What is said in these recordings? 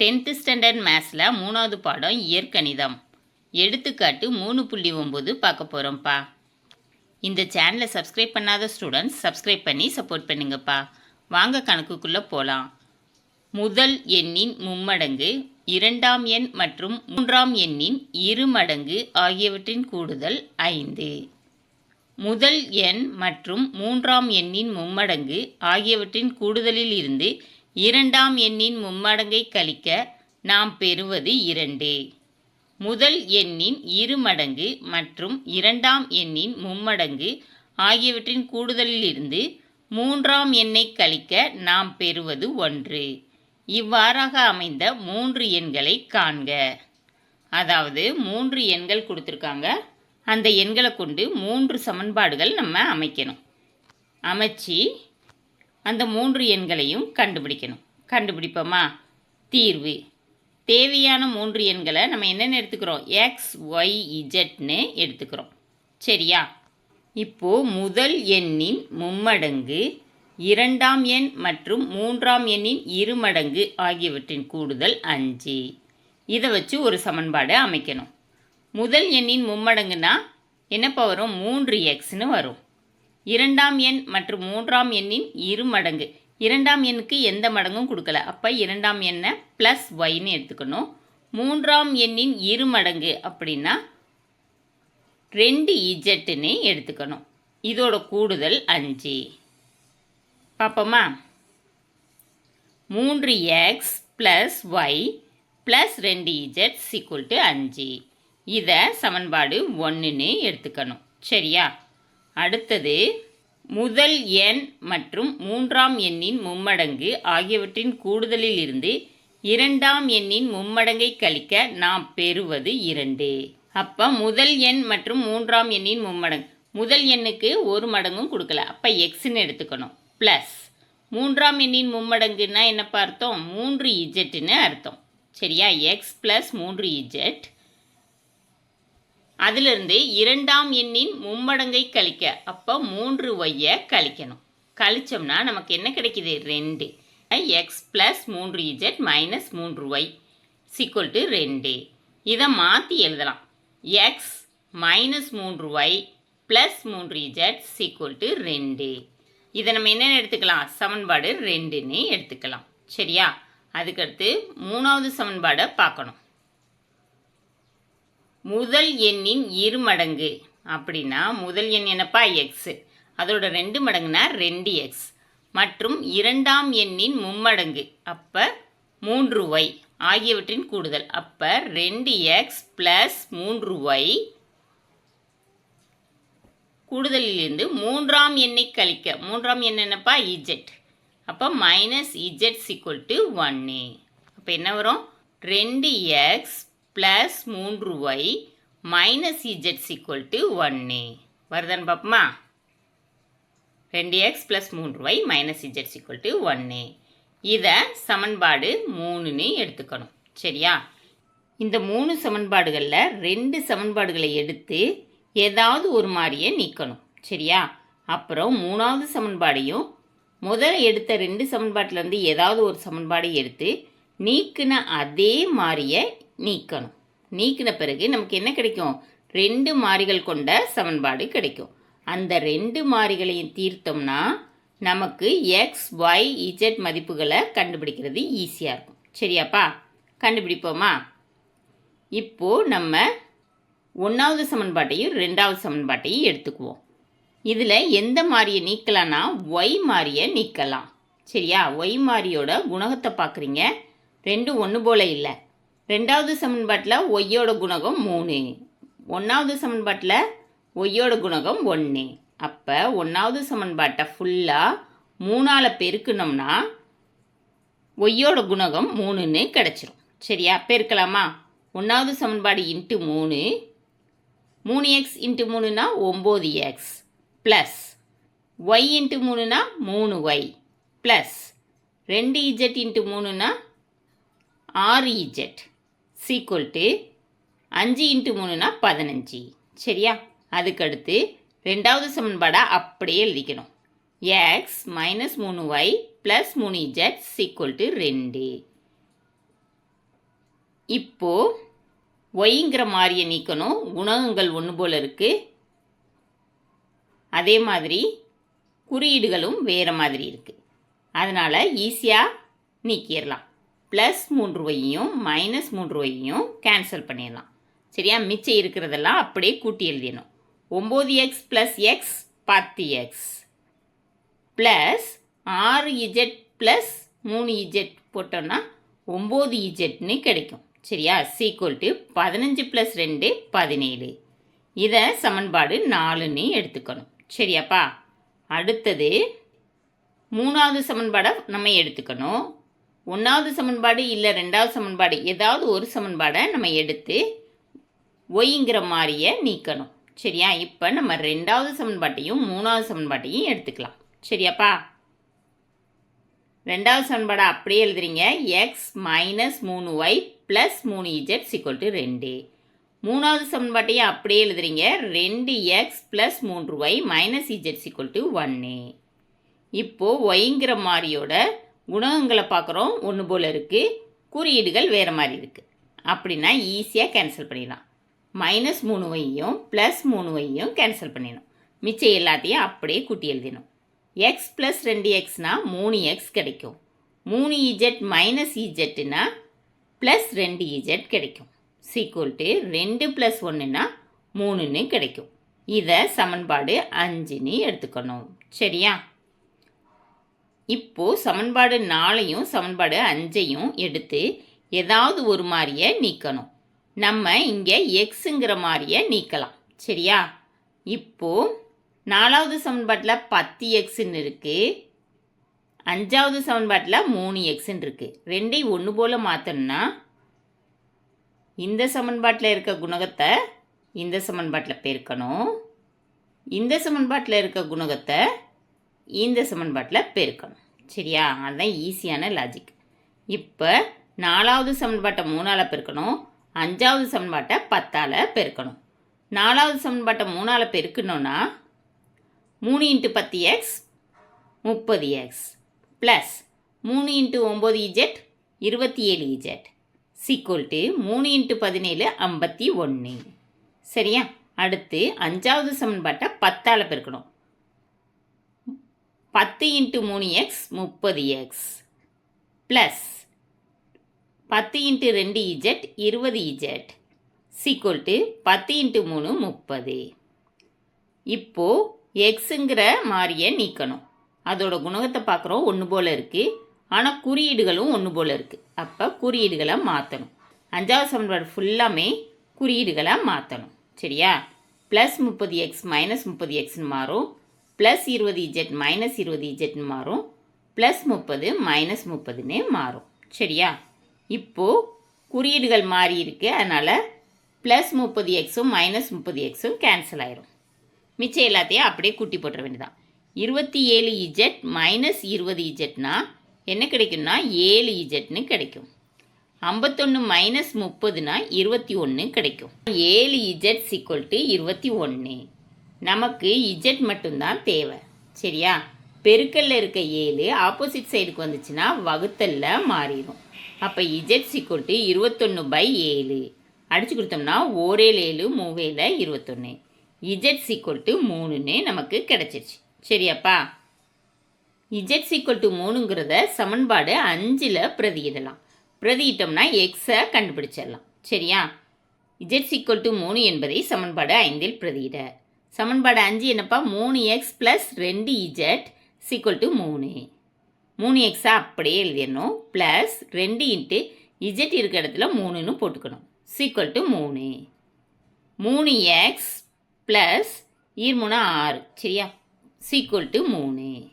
Tenth standard மேத்ஸில் மூணாவது பாடம் இயற்கணிதம். எடுத்துக்காட்டு மூணு புள்ளி ஒம்பது பார்க்க போகிறோம்ப்பா இந்த சேனலை சப்ஸ்கிரைப் பண்ணாத ஸ்டூடெண்ட்ஸ் சப்ஸ்கிரைப் பண்ணி சப்போர்ட் பண்ணுங்கப்பா. வாங்க கணக்குக்குள்ளே போகலாம் முதல் எண்ணின் மும்மடங்கு இரண்டாம் எண் மற்றும் மூன்றாம் எண்ணின் இருமடங்கு ஆகியவற்றின் கூடுதல் ஐந்து. முதல் எண் மற்றும் மூன்றாம் எண்ணின் மும்மடங்கு ஆகியவற்றின் கூடுதலில் இருந்து இரண்டாம் எண்ணின் மும்மடங்கை கழிக்க நாம் பெறுவது இரண்டு. முதல் எண்ணின் இருமடங்கு மற்றும் இரண்டாம் எண்ணின் மும்மடங்கு ஆகியவற்றின் கூடுதலில் இருந்து மூன்றாம் எண்ணை கழிக்க நாம் பெறுவது ஒன்று. இவ்வாறாக அமைந்த மூன்று எண்களை காண்க. அதாவது மூன்று எண்கள் கொடுத்துருக்காங்க. அந்த எண்களை கொண்டு மூன்று சமன்பாடுகள் நம்ம அமைக்கணும். அமைச்சு அந்த மூன்று எண்களையும் கண்டுபிடிக்கணும். கண்டுபிடிப்போமா? தீர்வு. தேவையான மூன்று எண்களை நம்ம என்னென்னு எடுத்துக்கிறோம்? எக்ஸ் ஒய் இஜெட்னு எடுத்துக்கிறோம். சரியா? இப்போது முதல் எண்ணின் மும்மடங்கு இரண்டாம் எண் மற்றும் மூன்றாம் எண்ணின் இருமடங்கு ஆகியவற்றின் கூடுதல் அஞ்சு. இதை வச்சு ஒரு சமன்பாடு அமைக்கணும். முதல் எண்ணின் மும்மடங்குனா என்னப்போ வரும்? மூன்று எக்ஸ்னு வரும். இரண்டாம் எண் மற்றும் மூன்றாம் எண்ணின் இரு மடங்கு. இரண்டாம் எண்ணுக்கு எந்த மடங்கும் கொடுக்கல. அப்போ இரண்டாம் எண்ணை ப்ளஸ் ஒய்னு எடுத்துக்கணும். மூன்றாம் எண்ணின் இரு மடங்கு அப்படின்னா ரெண்டு இஜெட்டுன்னு எடுத்துக்கணும். இதோட கூடுதல் அஞ்சு. பார்ப்போமா மூன்று எக்ஸ் ப்ளஸ் ஒய் ப்ளஸ் ரெண்டு இஜெட் சீக்குவல் டு அஞ்சு. இதை சமன்பாடு ஒன்றுன்னு எடுத்துக்கணும். சரியா? அடுத்தது முதல் எண் மற்றும் மூன்றாம் எண்ணின் மும்மடங்கு ஆகியவற்றின் கூடுதலில் இருந்து இரண்டாம் எண்ணின் மும்மடங்கை கழிக்க நாம் பெறுவது இரண்டு. அப்போ முதல் எண் மற்றும் மூன்றாம் எண்ணின் மும்மடங்கு. முதல் எண்ணுக்கு ஒரு மடங்கும் கொடுக்கல. அப்போ எக்ஸ்ன்னு எடுத்துக்கணும். ப்ளஸ் மூன்றாம் எண்ணின் மும்மடங்குன்னா என்னப்பா அர்த்தம் மூன்று இஜெட்டுன்னு அர்த்தம். சரியா? எக்ஸ் ப்ளஸ் மூன்று இஜெட் அதிலிருந்து இரண்டாம் எண்ணின் மும்மடங்கை கழிக்க அப்போ மூன்று ஒய்யை கழிக்கணும். கழிச்சோம்னா நமக்கு என்ன கிடைக்கிது? ரெண்டு. எக்ஸ் ப்ளஸ் மூன்று இஜெட் மைனஸ் மூன்று ஒய் சிக்குவல் டு ரெண்டு. இதை மாற்றி எழுதலாம். எக்ஸ் மைனஸ் மூன்று ஒய் ப்ளஸ் மூன்று இஜெட் சிக்குவல் டு ரெண்டு. இதை நம்ம என்னென்ன எடுத்துக்கலாம்? சமன்பாடு ரெண்டுன்னு எடுத்துக்கலாம். சரியா? அதுக்கடுத்து மூணாவது சமன்பாடை பார்க்கணும். முதல் எண்ணின் இரு மடங்கு. அப்படின்னா முதல் எண் என்னப்பா? எக்ஸு அதோட ரெண்டு மடங்குனா ரெண்டு எக்ஸ் மற்றும் இரண்டாம் எண்ணின் மும்மடங்கு. அப்போ மூன்று ஒய் ஆகியவற்றின் கூடுதல். அப்போ ரெண்டு எக்ஸ் ப்ளஸ் மூன்று ஒய் கூடுதலிலிருந்து மூன்றாம் எண்ணை கழிக்க. மூன்றாம் எண் என்னப்பா? இஜெட் அப்போ மைனஸ் இஜெட் சிக்குவல் டு ஒன்னு அப்போ என்ன வரும்? ரெண்டு எக்ஸ் ப்ளஸ் மூன்று y minus z equal to ஒன்று வருதான்னு பார்ப்போமா? ரெண்டு எக்ஸ் ப்ளஸ் மூன்று y minus z equal to ஒன்று இதை சமன்பாடு மூணுன்னு எடுத்துக்கணும். சரியா? இந்த மூணு சமன்பாடுகளில் ரெண்டு சமன்பாடுகளை எடுத்து ஏதாவது ஒரு மாதிரியே நீக்கணும். சரியா? அப்புறம் மூணாவது சமன்பாடையும் முதல்ல எடுத்த ரெண்டு சமன்பாட்டிலேருந்து ஏதாவது ஒரு சமன்பாடு எடுத்து நீக்கின அதே மாதிரியை நீக்கணும். நீக்கின பிறகு நமக்கு என்ன கிடைக்கும்? ரெண்டு மாறிகள் கொண்ட சமன்பாடு கிடைக்கும். அந்த ரெண்டு மாறிகளையும் தீர்த்தோம்னா நமக்கு எக்ஸ் ஒய் இஜெட் மதிப்புகளை கண்டுபிடிக்கிறது ஈஸியாக இருக்கும். சரியாப்பா? கண்டுபிடிப்போமா? இப்போது நம்ம ஒன்றாவது சமன்பாட்டையும் ரெண்டாவது சமன்பாட்டையும் எடுத்துக்குவோம். இதில் எந்த மாறியை நீக்கலாம்னா ஒய் மாறியை நீக்கலாம். சரியா? ஒய் மாறியோட குணகத்தை பார்க்குறீங்க. ரெண்டும் ஒன்று போல இல்லை. ரெண்டாவது சமன்பாட்டில் ஒய்யோட குணகம் மூணு. ஒன்றாவது சமன்பாட்டில் ஒய்யோட குணகம் ஒன்று அப்போ ஒன்றாவது சமன்பாட்டை ஃபுல்லாக மூணால் பெருக்கணும்னா ஒய்யோட குணகம் மூணுன்னு கிடச்சிரும். சரியா? பெருக்கலாமா? ஒன்றாவது சமன்பாடு இன்ட்டு மூணு. மூணு எக்ஸ் இன்ட்டு மூணுனா ஒம்பது எக்ஸ் ப்ளஸ் ஒய் இன்ட்டு மூணுனா மூணு ஒய் ப்ளஸ் ரெண்டு இஜெட் இன்ட்டு மூணுனா ஆறு இஜெட் சீக்குவல் டு அஞ்சு இன்ட்டு மூணுனா பதினஞ்சு. சரியா? அதுக்கடுத்து ரெண்டாவது சமன்பாடாக அப்படியே எழுதிக்கணும். எக்ஸ் மைனஸ் மூணு ஒய் ப்ளஸ் மூணு ஜெட் சீக்குவல் டு ரெண்டு. இப்போ ஒய்ங்கிற மாதிரியை நீக்கணும். குணகங்கள் ஒன்று போல் இருக்குது அதே மாதிரி குறியீடுகளும் வேறு மாதிரி இருக்குது அதனால் ஈஸியாக நீக்கிடலாம். ப்ளஸ் மூன்று ஒய்யும் மைனஸ் மூன்று ஒய்யும் கேன்சல் பண்ணிடலாம். சரியா? மிச்சம் இருக்கிறதெல்லாம் அப்படியே கூட்டி எழுதிடணும். ஒம்பது எக்ஸ் ப்ளஸ் எக்ஸ் பத்து எக்ஸ் ப்ளஸ் ஆறு இஜெட் ப்ளஸ் மூணு இஜெட் போட்டோன்னா ஒம்பது இஜெட்னு கிடைக்கும். சரியா? சீக்குவல் டு பதினஞ்சு ப்ளஸ் ரெண்டு பதினேழு. இதை சமன்பாடு நாலுன்னு எடுத்துக்கணும். சரியாப்பா? அடுத்தது மூணாவது சமன்பாடை நம்ம எடுத்துக்கணும். ஒன்றாவது சமன்பாடு இல்லை ரெண்டாவது சமன்பாடு ஏதாவது ஒரு சமன்பாடை நம்ம எடுத்து ஒய்ங்கிற மாதிரியை நீக்கணும். சரியா? இப்போ நம்ம ரெண்டாவது சமன்பாட்டையும் மூணாவது சமன்பாட்டையும் எடுத்துக்கலாம். சரியாப்பா? ரெண்டாவது சமன்பாடை அப்படியே எழுதுறீங்க. எக்ஸ் மைனஸ் மூணு ஒய் ப்ளஸ் மூணு இஜெட் சிக்வல் டு ரெண்டு. மூணாவது சமன்பாட்டையும் அப்படியே எழுதுறீங்க. ரெண்டு எக்ஸ் ப்ளஸ் மூன்று y minus z equal to ஒன்று இப்போது ஒய்ங்கிற மாதிரியோட குணகங்களை பார்க்குறோம் ஒன்று போல் இருக்குது குறியீடுகள் வேறு மாதிரி இருக்குது அப்படின்னா ஈஸியாக கேன்சல் பண்ணிடலாம். மைனஸ் மூணு வையும் ப்ளஸ் மூணு வையும் கேன்சல் பண்ணிடணும். மிச்சம் எல்லாத்தையும் அப்படியே கூட்டி எழுதிடணும். எக்ஸ் ப்ளஸ் ரெண்டு எக்ஸ்னால் மூணு எக்ஸ் கிடைக்கும். மூணு இஜெட் மைனஸ் இஜெட்டுனா ப்ளஸ் ரெண்டு e இஜெட் கிடைக்கும். சீக்குவல்ட்டு ரெண்டு ப்ளஸ் ஒன்றுனா மூணுன்னு கிடைக்கும். இதை சமன்பாடு அஞ்சுன்னு எடுத்துக்கணும். சரியா? இப்போ சமன்பாடு நாலையும் சமன்பாடு அஞ்சையும் எடுத்து ஏதாவது ஒரு மாதிரியை நீக்கணும். நம்ம இங்கே எக்ஸுங்கிற மாதிரியை நீக்கலாம். சரியா? இப்போ நாலாவது சமன்பாட்டில் பத்து எக்ஸுன்னு இருக்குது அஞ்சாவது சமன்பாட்டில் மூணு எக்ஸுன்னு இருக்குது ரெண்டையும் ஒன்று போல் மாற்றணும்னா இந்த சமன்பாட்டில் இருக்க குணகத்தை இந்த சமன்பாட்டில் பெருக்கணும். இந்த சமன்பாட்டில் இருக்க குணகத்தை இந்த சமன்பாட்டில் பெருக்கணும். சரியா? அதுதான் ஈஸியான லாஜிக் இப்போ நாலாவது சமன்பாட்டை மூணால் பெருக்கணும். அஞ்சாவது சமன்பாட்டை பத்தால் பெருக்கணும். நாலாவது சமன்பாட்டை மூணால் பெருக்கணும்னா மூணு இன்ட்டு பத்து எக்ஸ் முப்பது எக்ஸ் ப்ளஸ் மூணு இன்ட்டு ஒம்பது இஜெட் இருபத்தி ஏழு இஜெட் சீக்குவல் டு மூணு இன்ட்டு பதினேழு ஐம்பத்தி ஒன்று சரியா? அடுத்து அஞ்சாவது சமன்பாட்டை பத்தால் பெருக்கணும். பத்து இன்ட்டு மூணு எக்ஸ் முப்பது எக்ஸ் ப்ளஸ் பத்து இன்ட்டு ரெண்டு இஜெட் இருபது இஜெட் சீக்குவல் டு பத்து இன்ட்டு மூணு முப்பது. இப்போது எக்ஸுங்கிற மாறியை நீக்கணும். அதோட குணகத்தை பார்க்குறோம். ஒன்று போல் இருக்குது ஆனால் குறியீடுகளும் ஒன்று போல் இருக்குது அப்போ குறியீடுகளை மாற்றணும் அஞ்சாவது சமன்பாடு ஃபுல்லாமே குறியீடுகளை மாற்றணும் சரியா? ப்ளஸ் முப்பது எக்ஸ் மைனஸ் முப்பது எக்ஸ்னு மாறும். ப்ளஸ் இருபது இஜெட் மைனஸ் இருபது இஜெட்னு மாறும். ப்ளஸ் முப்பது மைனஸ் முப்பதுன்னு மாறும். சரியா? இப்போது குறியீடுகள் மாறி இருக்கு. அதனால் ப்ளஸ் முப்பது எக்ஸும் மைனஸ் முப்பது எக்ஸும் கேன்சல் ஆயிரும். மிச்சம் எல்லாத்தையும் அப்படியே கூட்டி போட்டுற வேண்டியதான் இருபத்தி ஏழு இஜெட் மைனஸ் இருபது இஜெட்னா என்ன கிடைக்கும்னா ஏழு இஜெட்னு கிடைக்கும். ஐம்பத்தொன்று மைனஸ் முப்பதுனா இருபத்தி ஒன்று கிடைக்கும். ஏழு இஜெட் சீக்குவல் டு இருபத்தி ஒன்று நமக்கு இஜெட் மட்டும்தான் தேவை. சரியா? பெருக்கல்ல இருக்க ஏழு ஆப்போசிட் சைடுக்கு வந்துச்சுன்னா வகுத்தல்ல மாறிடும் அப்போ இஜெட் சிக்கோட்டு டு இருபத்தொன்று பை ஏழு. அடிச்சு கொடுத்தோம்னா ஓரேழு ஏழு மூவேல இருபத்தொன்று இஜெட் சீக்குவல் டு மூணுன்னு நமக்கு கிடைச்சிருச்சு. சரியாப்பா? இஜெட் சீக்குவல் டு மூணுங்கிறத சமன்பாடு அஞ்சில் பிரதியிடலாம். பிரதியிட்டோம்னா எக்ஸை கண்டுபிடிச்சிடலாம். சரியா? இஜெட் சீக்குவல் டு மூணு என்பதை சமன்பாடு ஐந்தில் பிரதியிட. சமன்பாடு அஞ்சு என்னப்பா? மூணு எக்ஸ் ப்ளஸ் ரெண்டு இஜெட் சீக்குவல் டு மூணு. மூணு எக்ஸை அப்படியே எழுதிடணும். ப்ளஸ் ரெண்டு இன்ட்டு இஜெட் இருக்க இடத்துல மூணுன்னு போட்டுக்கணும். சீக்குவல் டு மூணு. மூணு எக்ஸ் ப்ளஸ் ஈர்முனா ஆறு. சரியா? சீக்குவல் டு மூணு.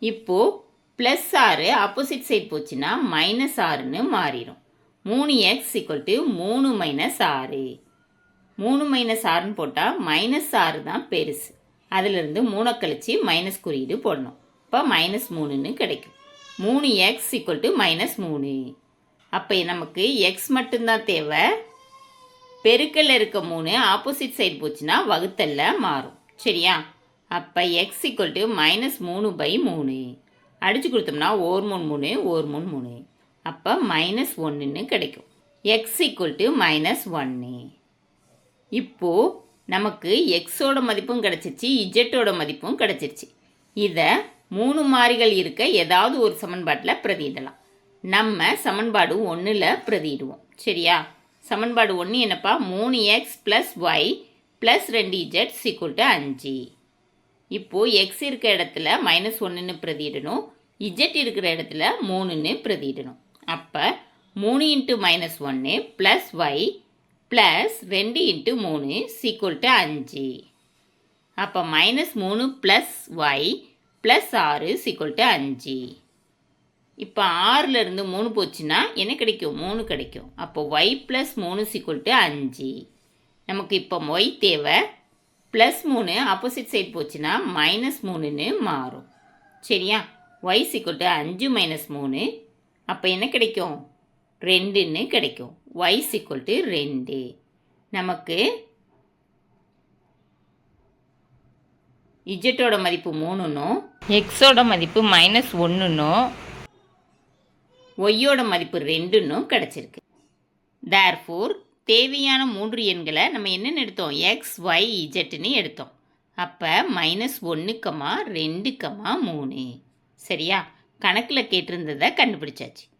இப்போது ப்ளஸ் ஆறு ஆப்போசிட் சைட் போச்சுன்னா மைனஸ் ஆறுன்னு மாறிடும். மூணு எக்ஸ் ஈக்குவல் டு மூணு மைனஸ் ஆறு. மூணு மைனஸ் ஆறுன்னு போட்டால் மைனஸ் ஆறு தான் பெருசு. அதிலிருந்து மூணை கழிச்சு மைனஸ் குறியீடு போடணும். இப்போ மைனஸ் மூணுன்னு கிடைக்கும். மூணு எக்ஸ் ஈக்குவல் டு மைனஸ் மூணு. அப்போ நமக்கு எக்ஸ் மட்டும்தான் தேவை. பெருக்கல்ல இருக்க மூணு ஆப்போசிட் சைடு போச்சுன்னா வகுத்தல்ல மாறும். சரியா? அப்போ எக்ஸ் ஈக்குவல் டு மைனஸ் மூணு பை மூணு. அடிச்சு கொடுத்தோம்னா ஓர் மூணு மூணு ஓர் மூணு. மூணு அப்போ மைனஸ் ஒன்றுன்னு கிடைக்கும். எக்ஸ் ஈக்குவல் டு மைனஸ் ஒன்று இப்போது நமக்கு எக்ஸோட மதிப்பும் கிடச்சிருச்சு இஜெட்டோட மதிப்பும் கிடச்சிருச்சு. இதை மூணு மாறிகள் இருக்க ஏதாவது ஒரு சமன்பாட்டில் பிரதியிடலாம். நம்ம சமன்பாடு ஒன்றில் பிரதியிடுவோம். சரியா? சமன்பாடு ஒன்று என்னப்பா? மூணு எக்ஸ் ப்ளஸ் ஒய் ப்ளஸ் ரெண்டு இஜெட் சீக்குவல்ட்டு அஞ்சு. இப்போது எக்ஸ் இருக்க இடத்துல மைனஸ் ஒன்றுன்னு பிரதியிடணும். இஜெட் இருக்கிற இடத்துல மூணுன்னு பிரதியிடணும். அப்போ மூணு இன்ட்டு மைனஸ் ஒன்று ப்ளஸ் ஒய் ப்ளஸ் ரெண்டு இன்ட்டு மூணு சீக்குவல் டு அஞ்சு. அப்போ மைனஸ் மூணு ப்ளஸ் ஒய் ப்ளஸ் ஆறு சீக்குவல் டு அஞ்சு. இப்போ ஆறுலேருந்து மூணு போச்சுன்னா என்ன கிடைக்கும்? மூணு கிடைக்கும். அப்போ ஒய் ப்ளஸ் மூணு சீக்குவல் டு அஞ்சு. நமக்கு இப்போ ஒய் தேவை. ப்ளஸ் மூணு ஆப்போசிட் சைட் போச்சுன்னா மைனஸ் மூணுன்னு மாறும். சரியா? ஒய் சீக்குவல் டு அஞ்சு மைனஸ் மூணு. அப்போ என்ன கிடைக்கும்? ரெண்டுன்னு கிடைக்கும். ஒய் சீக்குவல் டு ரெண்டு. நமக்கு இஜெட்டோட மதிப்பு மூணுன்னும் எக்ஸோட மதிப்பு மைனஸ் ஒன்றுன்னும் ஒய்யோட மதிப்பு ரெண்டுன்னும் கிடச்சிருக்கு. தேர்ஃபோர் தேவையான மூன்று எண்களை நம்ம என்னென்னு எடுத்தோம்? எக்ஸ் ஒய் இஜெட்டுன்னு எடுத்தோம். அப்போ மைனஸ் ஒன்றுக்கம்மா கமா மூணு. சரியா? கணக்கில் கேட்டிருந்ததை கண்டுபிடிச்சாச்சு.